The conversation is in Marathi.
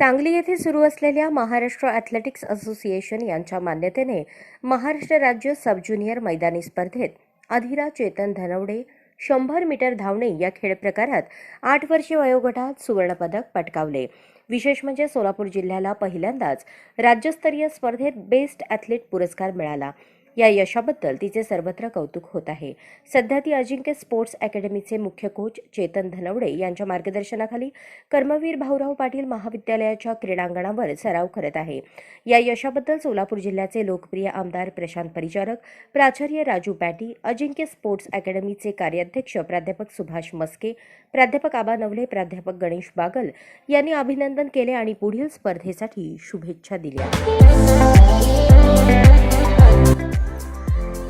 सांगली येथे सुरू असलेल्या महाराष्ट्र ॲथलेटिक्स असोसिएशन यांच्या मान्यतेने महाराष्ट्र राज्य सब ज्युनियर मैदानी स्पर्धेत अधिरा चेतन धनवडे शंभर मीटर धावणे या खेळ प्रकारात आठ वर्षे वयोगटात सुवर्णपदक पटकावले. विशेष म्हणजे सोलापूर जिल्ह्याला पहिल्यांदाच राज्यस्तरीय स्पर्धेत बेस्ट ॲथलीट पुरस्कार मिळाला. या यशाबद्दल तिचे सर्वत्र कौतुक होत आहे. सध्या ती अजिंक्य स्पोर्ट्स अकॅडमीचे मुख्य कोच चेतन धनवडे यांच्या मार्गदर्शनाखाली कर्मवीर भाऊराव पाटील महाविद्यालयाच्या क्रीडांगणावर सराव करत आहे. या यशाबद्दल सोलापूर जिल्ह्याचे लोकप्रिय आमदार प्रशांत परिचारक प्राचार्य राजू पॅटी अजिंक्य स्पोर्ट्स अकॅडमीचे कार्याध्यक्ष प्राध्यापक सुभाष मस्के प्राध्यापक आबा नवले प्राध्यापक गणेश बागल यांनी अभिनंदन केले आणि पुढील स्पर्धेसाठी शुभेच्छा दिल्या.